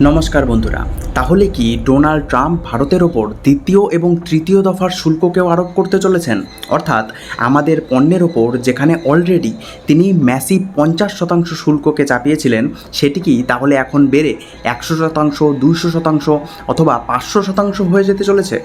নমস্কার বন্ধুরা। তাহলে কি ডোনাল্ড ট্রাম্প ভারতের ওপর দ্বিতীয় এবং তৃতীয় দফার শুল্ককেও আরোপ করতে চলেছেন? অর্থাৎ আমাদের পণ্যের ওপর যেখানে অলরেডি তিনি ম্যাসিভ পঞ্চাশ শতাংশ শুল্ককে চাপিয়েছিলেন, সেটি কি তাহলে এখন বেড়ে একশো শতাংশ, দুইশো শতাংশ অথবা পাঁচশো শতাংশ হয়ে যেতে চলেছে?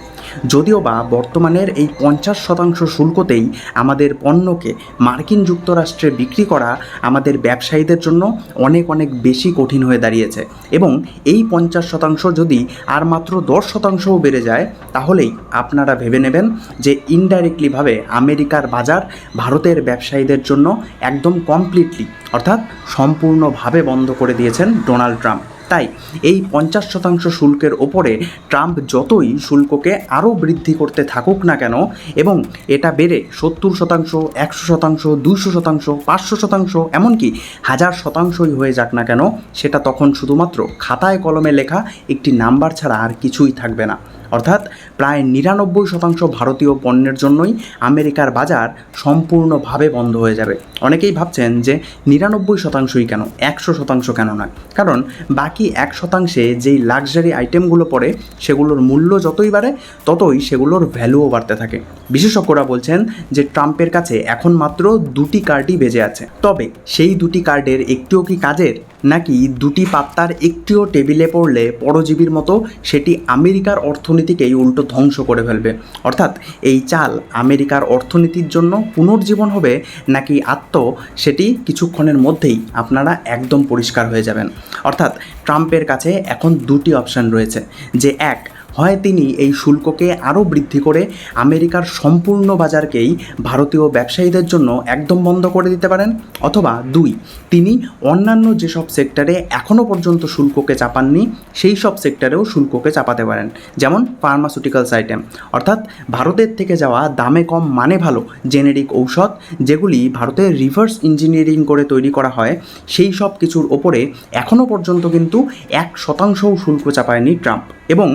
যদিও বা বর্তমানের এই পঞ্চাশ শতাংশ শুল্কতেই আমাদের পণ্যকে মার্কিন যুক্তরাষ্ট্রে বিক্রি করা আমাদের ব্যবসায়ীদের জন্য অনেক অনেক বেশি কঠিন হয়ে দাঁড়িয়েছে এবং এই পঞ্চাশ শতাংশ যদি আর মাত্র দশ শতাংশও বেড়ে যায়, তাহলেই আপনারা ভেবে নেবেন যে ইনডাইরেক্টলিভাবে আমেরিকার বাজার ভারতের ব্যবসায়ীদের জন্য একদম কমপ্লিটলি অর্থাৎ সম্পূর্ণভাবে বন্ধ করে দিয়েছেন ডোনাল্ড ট্রাম্প। তাই এই পঞ্চাশ শতাংশ শুল্কের ওপরে ট্রাম্প যতই শুল্ককে আরও বৃদ্ধি করতে থাকুক না কেন এবং এটা বেড়ে সত্তর শতাংশ, একশো শতাংশ দুশো শতাংশ, পাঁচশো শতাংশ, এমনকি হাজার শতাংশই হয়ে যাক না কেন, সেটা তখন শুধুমাত্র খাতায় কলমে লেখা একটি নাম্বার ছাড়া আর কিছুই থাকবে না। অর্থাৎ প্রায় নিরানব্বই শতাংশ ভারতীয় পণ্যের জন্যই আমেরিকার বাজার সম্পূর্ণভাবে বন্ধ হয়ে যাবে। অনেকেই ভাবছেন যে নিরানব্বই শতাংশই কেন, একশো শতাংশ কেন নয়? কারণ বাকি এক শতাংশে যেই লাক্সারি আইটেমগুলো পড়ে, সেগুলোর মূল্য যতই বাড়ে, ততই সেগুলোর ভ্যালুও বাড়তে থাকে। বিশেষজ্ঞরা বলছেন যে ট্রাম্পের কাছে এখন মাত্র দুটি কার্ডই বেজে আছে। তবে সেই দুটি কার্ডের একটিও কি কাজের? নাকি দুটি পাত্তার একটিও টেবিলে পড়লে পরজীবীর মতো সেটি আমেরিকার অর্থনীতিকেই উল্টো ধ্বংস করে ফেলবে? অর্থাৎ এই চাল আমেরিকার অর্থনীতির জন্য পুনর্জীবন হবে নাকি আত্ম সেটি কিছুক্ষণের মধ্যেই আপনারা একদম পরিষ্কার হয়ে যাবেন? অর্থাৎ ট্রাম্পের কাছে এখন দুটি অপশান রয়েছে। যে এক হয় তিনি এই শুল্ককে আরও বৃদ্ধি করে আমেরিকার সম্পূর্ণ বাজারকেই ভারতীয় ব্যবসায়ীদের জন্য একদম বন্ধ করে দিতে পারেন, অথবা দুই, তিনি অন্যান্য যেসব সেক্টরে এখনও পর্যন্ত শুল্ককে চাপাননি, সেই সব সেক্টরেও শুল্ককে চাপাতে পারেন, যেমন ফার্মাসিউটিক্যালস আইটেম অর্থাৎ ভারতের থেকে যাওয়া দামে কম মানে ভালো জেনেরিক ঔষধ, যেগুলি ভারতের রিভার্স ইঞ্জিনিয়ারিং করে তৈরি করা হয়, সেই সব কিছুর ওপরে এখনও পর্যন্ত কিন্তু এক শতাংশও শুল্ক চাপায়নি ট্রাম্প। এবং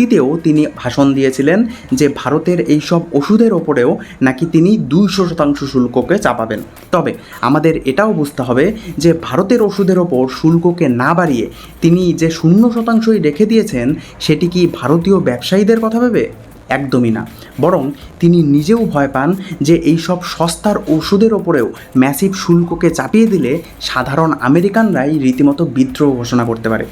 অতীতেও তিনি ভাষণ দিয়েছিলেন যে ভারতের এই সব ওষুধের ওপরেও নাকি তিনি দুইশো শতাংশ শুল্ককে চাপাবেন। তবে আমাদের এটাও বুঝতে হবে যে ভারতের ওষুধের ওপর শুল্ককে না বাড়িয়ে তিনি যে শূন্য শতাংশই রেখে দিয়েছেন, সেটি কি ভারতীয় ব্যবসায়ীদের কথা ভেবে? একদমই না। বরং তিনি নিজেও ভয় পান যে এই সব সস্তার ওষুধের ওপরেও ম্যাসিভ শুল্ককে চাপিয়ে দিলে সাধারণ আমেরিকানরাই রীতিমতো বিদ্রোহ ঘোষণা করতে পারে।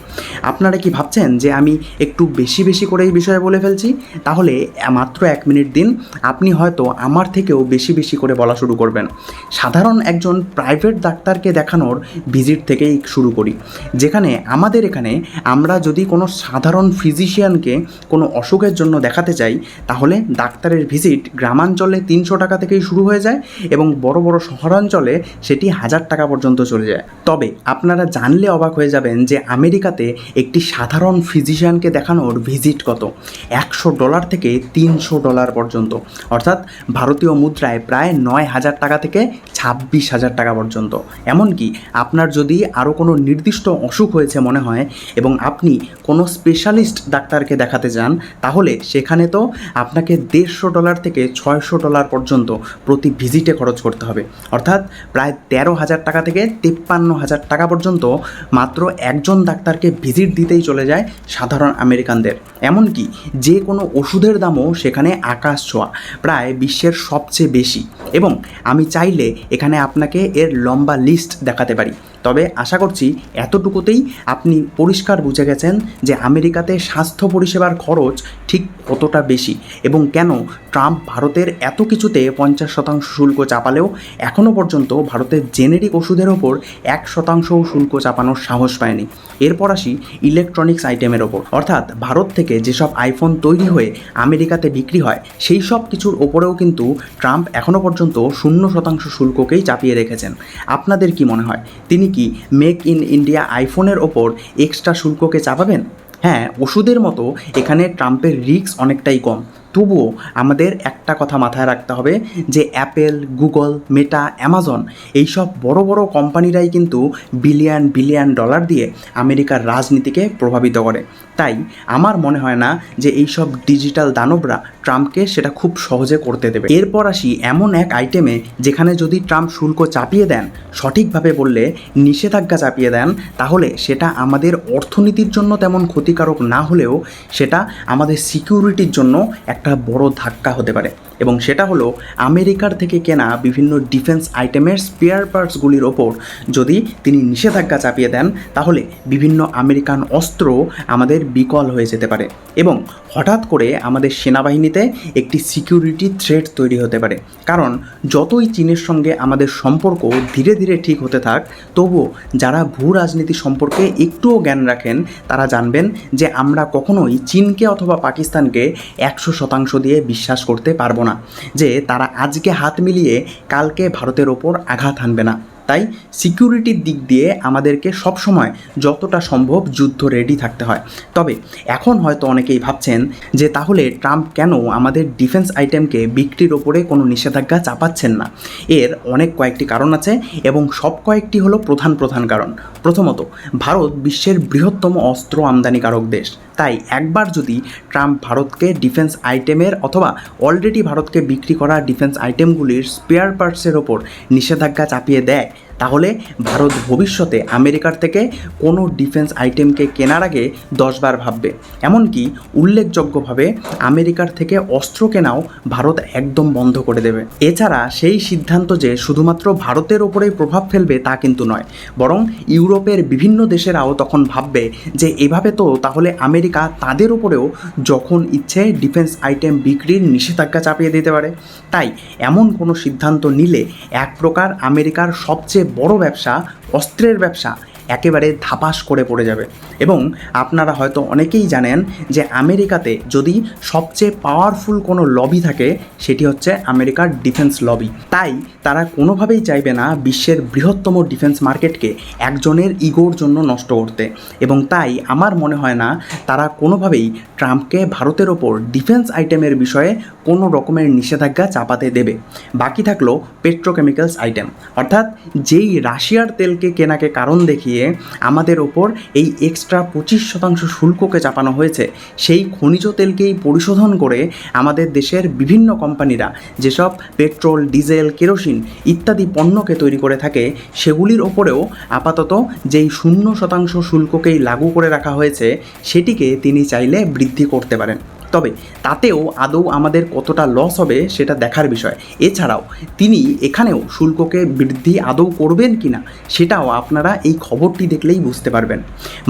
আপনারা কি ভাবছেন যে আমি একটু বেশি বেশি করে এই বিষয়ে বলে ফেলছি? তাহলে মাত্র এক মিনিট দিন, আপনি হয়তো আমার থেকেও বেশি বেশি করে বলা শুরু করবেন। সাধারণ একজন প্রাইভেট ডাক্তারকে দেখানোর ভিজিট থেকেই শুরু করি। যেখানে আমাদের এখানে আমরা যদি কোনো সাধারণ ফিজিশিয়ানকে কোনো অসুখের জন্য দেখাতে চাই তাহলে ডাক্তারের ভিজিট গ্রামাঞ্চলে তিনশো টাকা থেকেই শুরু হয়ে যায় এবং বড় বড় শহরাঞ্চলে সেটি হাজার টাকা পর্যন্ত চলে যায়। তবে আপনারা জানলে অবাক হয়ে যাবেন যে আমেরিকাতে একটি সাধারণ ফিজিশিয়ানকে দেখানোর ভিজিট কত? একশো ডলার থেকে তিনশো ডলার পর্যন্ত। অর্থাৎ ভারতীয় মুদ্রায় প্রায় নয় হাজার টাকা থেকে ছাব্বিশ হাজার টাকা পর্যন্ত। এমনকি আপনার যদি আরও কোনো নির্দিষ্ট অসুখ হয়েছে মনে হয় এবং আপনি কোনো স্পেশালিস্ট ডাক্তারকে দেখাতে যান তাহলে সেখানে তো আপনাকে দেড়শো ডলার থেকে ছয়শো ডলার পর্যন্ত প্রতি ভিজিটে খরচ করতে হবে। অর্থাৎ প্রায় তেরো হাজার টাকা থেকে তিপ্পান্ন হাজার টাকা পর্যন্ত মাত্র একজন ডাক্তারকে ভিজিট দিতেই চলে যায় সাধারণ আমেরিকানদের। এমনকি যে কোনো ওষুধের দামও সেখানে আকাশ ছোঁয়া, প্রায় বিশ্বের সবচেয়ে বেশি। এবং আমি চাইলে এখানে আপনাকে এর লম্বা লিস্ট দেখাতে পারি। তবে আশা করছি এতটুকুতেই আপনি পরিষ্কার বুঝে গেছেন যে আমেরিকাতে স্বাস্থ্য পরিষেবার খরচ ঠিক কতটা বেশি এবং কেন ট্রাম্প ভারতের এত কিছুতে পঞ্চাশ শতাংশ শুল্ক চাপালেও এখনও পর্যন্ত ভারতের জেনেরিক ওষুধের ওপর এক শতাংশও শুল্ক চাপানোর সাহস পায়নি। এরপর আসি ইলেকট্রনিক্স আইটেমের ওপর। অর্থাৎ ভারত থেকে যেসব আইফোন তৈরি হয়ে আমেরিকাতে বিক্রি হয়, সেই সব কিছুর ওপরেও কিন্তু ট্রাম্প এখনও পর্যন্ত শূন্য শতাংশ শুল্ককেই চাপিয়ে রেখেছেন। আপনাদের কি মনে হয়? তিনি কি মেক ইন ইন্ডিয়া আইফোনের ওপর এক্সট্রা শুল্ককে চাপাবেন? হ্যাঁ ওষুধের মতো এখানে ট্রাম্পের রিস্ক অনেকটাই কম। তবুও আমাদের একটা কথা মাথায় রাখতে হবে যে অ্যাপেল, গুগল, মেটা, অ্যামাজন এইসব বড় বড় কোম্পানিরাই কিন্তু বিলিয়ন বিলিয়ন ডলার দিয়ে আমেরিকার রাজনীতিকে প্রভাবিত করে। তাই আমার মনে হয় না যে এইসব ডিজিটাল দানবরা ট্রাম্পকে সেটা খুব সহজে করতে দেবে। এরপর আসি এমন এক আইটেমে যেখানে যদি ট্রাম্প শুল্ক চাপিয়ে দেন, সঠিকভাবে বললে, নিষেধাজ্ঞা চাপিয়ে দেন, তাহলে সেটা আমাদের অর্থনীতির জন্য তেমন ক্ষতিকারক না হলেও সেটা আমাদের সিকিউরিটির জন্য একটা বড় ধাক্কা হতে পারে। এবং সেটা হলো আমেরিকার থেকে কেনা বিভিন্ন ডিফেন্স আইটেমের স্পেয়ার পার্টসগুলির ওপর যদি তিনি নিষেধাজ্ঞা চাপিয়ে দেন, তাহলে বিভিন্ন আমেরিকান অস্ত্র আমাদের বিকল হয়ে যেতে পারে এবং হঠাৎ করে আমাদের সেনাবাহিনীতে একটি সিকিউরিটি থ্রেট তৈরি হতে পারে। কারণ যতই চীনের সঙ্গে আমাদের সম্পর্ক ধীরে ধীরে ঠিক হতে থাক, তবুও যারা ভূ রাজনীতি সম্পর্কে একটুও জ্ঞান রাখেন, তারা জানবেন যে আমরা কখনোই চীনকে অথবা পাকিস্তানকে একশো শতাংশ দিয়ে বিশ্বাস করতে পারব না যে তারা আজকে হাত মিলিয়ে কালকে ভারতের ওপর আঘাত হানবে না। তাই সিকিউরিটির দিক দিয়ে আমাদেরকে সবসময় যতটা সম্ভব যুদ্ধ রেডি থাকতে হয়। তবে এখন হয়তো অনেকেই ভাবছেন যে তাহলে ট্রাম্প কেন আমাদের ডিফেন্স আইটেমকে বিক্রির ওপরে কোনো নিষেধাজ্ঞা চাপাচ্ছেন না? এর অনেক কয়েকটি কারণ আছে এবং সব কয়েকটি হলো প্রধান প্রধান কারণ। প্রথমত, ভারত বিশ্বের বৃহত্তম অস্ত্র আমদানিকারক দেশ। তাই একবার যদি ট্রাম্প ভারতকে ডিফেন্স আইটেমের অথবা অলরেডি ভারতকে বিক্রি করা ডিফেন্স আইটেমগুলির স্পেয়ার পার্টসের ওপর নিষেধাজ্ঞা চাপিয়ে দেয় তাহলে ভারত ভবিষ্যতে আমেরিকার থেকে কোনো ডিফেন্স আইটেমকে কেনার আগে দশবার ভাববে। এমনকি উল্লেখযোগ্যভাবে আমেরিকার থেকে অস্ত্র কেনাও ভারত একদম বন্ধ করে দেবে। এছাড়া সেই সিদ্ধান্ত যে শুধুমাত্র ভারতের ওপরেই প্রভাব ফেলবে তা কিন্তু নয়, বরং ইউরোপের বিভিন্ন দেশেরাও তখন ভাববে যে এভাবে তো তাহলে আমেরিকা তাদের উপরেও যখন ইচ্ছে ডিফেন্স আইটেম বিক্রির নিষেধাজ্ঞা চাপিয়ে দিতে পারে। তাই এমন কোনো সিদ্ধান্ত নিলে এক প্রকার আমেরিকার সবচেয়ে বড় ব্যবসা অস্ত্রের ব্যবসা একেবারে ধাপাস করে পড়ে যাবে। এবং আপনারা হয়তো অনেকেই জানেন যে আমেরিকাতে যদি সবচেয়ে পাওয়ারফুল কোনো লবি থাকে, সেটি হচ্ছে আমেরিকার ডিফেন্স লবি তাই তারা কোনোভাবেই চাইবে না বিশ্বের বৃহত্তম ডিফেন্স মার্কেটকে একজনের ইগোর জন্য নষ্ট করতে। এবং তাই আমার মনে হয় না তারা কোনোভাবেই ট্রাম্পকে ভারতের ওপর ডিফেন্স আইটেমের বিষয়ে কোনো রকমের নিষেধাজ্ঞা চাপাতে দেবে। বাকি থাকল পেট্রোকেমিক্যালস আইটেম অর্থাৎ যেই রাশিয়ার তেলকে কেনাকে কারণ দেখিয়ে আমাদের ওপর এই এক্সট্রা পঁচিশ শতাংশ শুল্ককে চাপানো হয়েছে। সেই খনিজ তেলকেই পরিশোধন করে আমাদের দেশের বিভিন্ন কোম্পানিরা যেসব পেট্রোল, ডিজেল, কেরোসিন ইত্যাদি পণ্যকে তৈরি করে থাকে, সেগুলির ওপরেও আপাতত যেই শূন্য শতাংশ শুল্ককেই লাগু করে রাখা হয়েছে, সেটিকে তিনি চাইলে বৃদ্ধি করতে পারেন। তবে তাতেও আদৌ আমাদের কতটা লস হবে সেটা দেখার বিষয়। এছাড়াও তিনি এখানেও শুল্ককে বৃদ্ধি আদৌ করবেন কি না সেটাও আপনারা এই খবরটি দেখলেই বুঝতে পারবেন।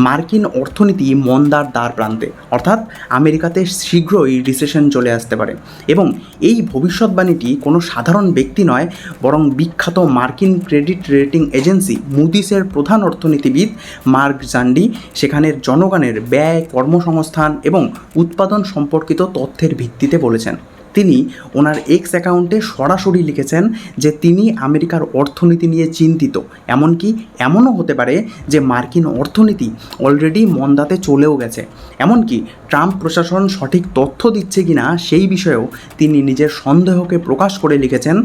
মার্কিন অর্থনীতি মন্দার দ্বার প্রান্তে, অর্থাৎ আমেরিকাতে শীঘ্রই রিসেশন চলে আসতে পারে এবং এই ভবিষ্যৎবাণীটি কোনো সাধারণ ব্যক্তি নয়, বরং বিখ্যাত মার্কিন ক্রেডিট রেটিং এজেন্সি মুদিসের প্রধান অর্থনীতিবিদ মার্ক জান্ডি, সেখানের জনগণের ব্যয়, কর্মসংস্থান এবং উৎপাদন সম্পর্কিত তথ্যের ভিত্তিতে বলেছেন। তিনি ওনার এক্স অ্যাকাউন্টে সরাসরি লিখেছেন যে তিনি আমেরিকার অর্থনীতি নিয়ে চিন্তিত। এমনকি এমনও হতে পারে যে মার্কিন অর্থনীতি অলরেডি মন্দাতে চলেও গেছে। এমনকি ট্রাম্প প্রশাসন সঠিক তথ্য দিচ্ছে কি না সেই বিষয়েও তিনি নিজের সন্দেহকে প্রকাশ করে লিখেছেন।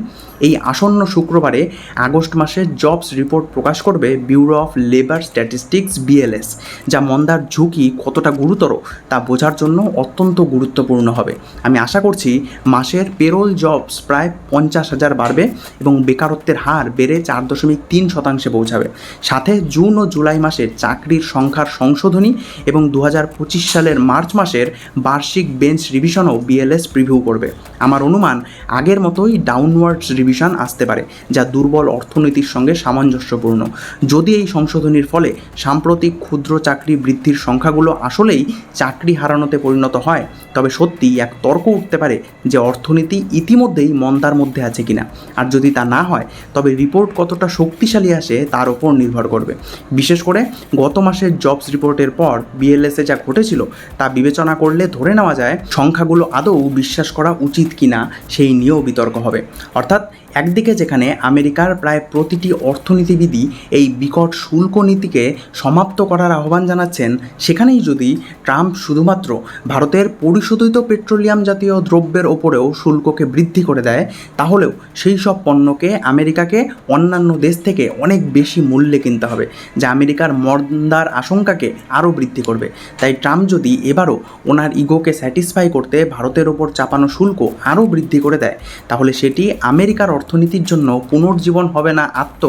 এই আসন্ন শুক্রবারে আগস্ট মাসের জবস রিপোর্ট প্রকাশ করবে bureau of labour statistics BLS যা মন্দার ঝুঁকি কতটা গুরুতর তা বোঝার জন্য অত্যন্ত গুরুত্বপূর্ণ হবে। আমি আশা করছি মাসের পেরোল জবস প্রায় পঞ্চাশ হাজার বাড়বে এবং বেকারত্বের হার বেড়ে চার দশমিক তিন শতাংশে পৌঁছাবে। সাথে জুন ও জুলাই মাসে চাকরির সংখ্যার সংশোধনী এবং দু হাজার পঁচিশ সালের মার্চ মাসের বার্ষিক বেঞ্চ রিভিশনও বিএলএস প্রিভিউ করবে। আমার অনুমান আগের মতোই ডাউনওয়ার্ডস রিভিশন আসতে পারে, যা দুর্বল অর্থনীতির সঙ্গে সামঞ্জস্যপূর্ণ। যদি এই সংশোধনীর ফলে সাম্প্রতিক ক্ষুদ্র চাকরি বৃদ্ধির সংখ্যাগুলো আসলেই চাকরি হারানোতে পরিণত হয়, তবে সত্যি এক তর্ক উঠতে পারে যে অর্থনীতি ইতিমধ্যেই মন্দার মধ্যে আছে কিনা। আর যদি তা না হয়, তবে রিপোর্ট কতটা শক্তিশালী আসে তার ওপর নির্ভর করবে। বিশেষ করে গত মাসের জবস রিপোর্টের পর বিএলএসে যা ঘটেছিল, তা বিবেচনা করলে ধরে নেওয়া যায় সংখ্যাগুলো আদৌ বিশ্বাস করা উচিত কিনা সেই নিয়েও বিতর্ক হবে। অর্থাৎ একদিকে যেখানে আমেরিকার প্রায় প্রতিটি অর্থনীতিবিদই এই বিকট শুল্ক নীতিকে সমাপ্ত করার আহ্বান জানাচ্ছেন, সেখানেই যদি ট্রাম্প শুধুমাত্র ভারতের পরিশোধিত পেট্রোলিয়াম জাতীয় দ্রব্যের ওপরেও শুল্ককে বৃদ্ধি করে দেয়, তাহলেও সেই সব পণ্যকে আমেরিকাকে অন্যান্য দেশ থেকে অনেক বেশি মূল্যে কিনতে হবে, যা আমেরিকার মন্দার আশঙ্কাকে আরও বৃদ্ধি করবে। তাই ট্রাম্প যদি এবারও ওনার ইগোকে স্যাটিসফাই করতে ভারতের ওপর চাপানো শুল্ক আরও বৃদ্ধি করে দেয়, তাহলে সেটি আমেরিকার অর্থনীতির জন্য পুনর্জীবন হবে না আত্ম,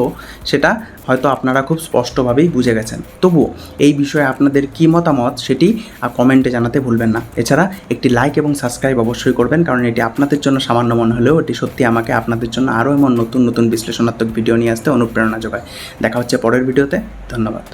সেটা হয়তো আপনারা খুব স্পষ্টভাবেই বুঝে গেছেন। তবুও এই বিষয়ে আপনাদের কী মতামত সেটি কমেন্টে জানাতে ভুলবেন না। এছাড়া একটি লাইক এবং সাবস্ক্রাইব অবশ্যই করবেন কারণ এটি আপনাদের জন্য সামান্য মনে হলেও এটি সত্যি আমাকে আপনাদের জন্য আরও এমন নতুন নতুন বিশ্লেষণাত্মক ভিডিও নিয়ে আসতে অনুপ্রেরণা যোগায়। দেখা হচ্ছে পরের ভিডিওতে ধন্যবাদ।